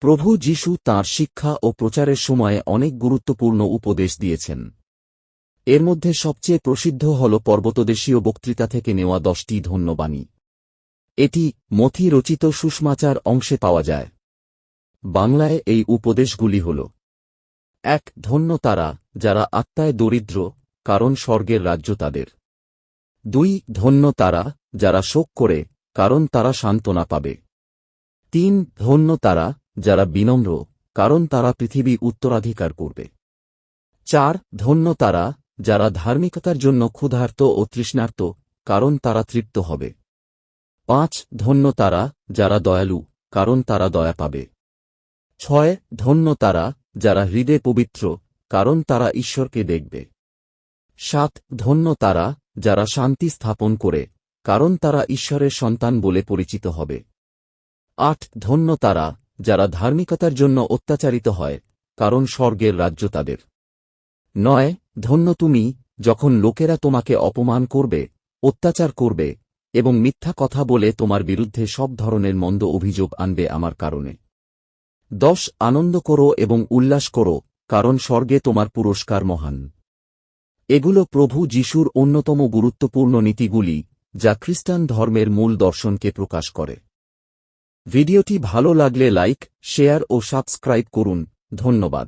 প্রভু যিশু তাঁর শিক্ষা ও প্রচারের সময়ে অনেক গুরুত্বপূর্ণ উপদেশ দিয়েছেন। এর মধ্যে সবচেয়ে প্রসিদ্ধ হল পর্বতদেশীয় বক্তৃতা থেকে নেওয়া দশটি ধন্যবাণী। এটি মথি রচিত সুষমাচার অংশে পাওয়া যায়। বাংলায় এই উপদেশগুলি হল, এক, ধন্য তারা যারা আত্মায় দরিদ্র, কারণ স্বর্গের রাজ্য তাদের। দুই, ধন্য তারা যারা শোক করে, কারণ তারা সান্ত্বনা পাবে। তিন, ধন্য তারা যারা বিনম্র, কারণ তারা পৃথিবী উত্তরাধিকার করবে। চার, ধন্য তারা, যারা ধার্মিকতার জন্য ক্ষুধার্ত ও তৃষ্ণার্ত, কারণ তারা তৃপ্ত হবে। পাঁচ, ধন্য তারা, যারা দয়ালু, কারণ তারা দয়া পাবে। ছয়, ধন্য তারা, যারা হৃদয় পবিত্র, কারণ তারা ঈশ্বরকে দেখবে। সাত, ধন্য তারা, যারা শান্তি স্থাপন করে, কারণ তারা ঈশ্বরের সন্তান বলে পরিচিত হবে। আট, ধন্য তারা যারা ধার্মিকতার জন্য অত্যাচারিত হয়, কারণ স্বর্গের রাজ্য তাদের। নয়, ধন্য তুমি, যখন লোকেরা তোমাকে অপমান করবে, অত্যাচার করবে, এবং মিথ্যা কথা বলে তোমার বিরুদ্ধে সব ধরনের মন্দ অভিযোগ আনবে আমার কারণে। দশ, আনন্দ করো এবং উল্লাস করো, কারণ স্বর্গে তোমার পুরস্কার মহান। এগুলো প্রভু যিশুর অন্যতম গুরুত্বপূর্ণ নীতিগুলি, যা খ্রিস্টান ধর্মের মূল দর্শনকে প্রকাশ করে। ভিডিওটি ভালো লাগলে লাইক শেয়ার ও সাবস্ক্রাইব করুন। ধন্যবাদ।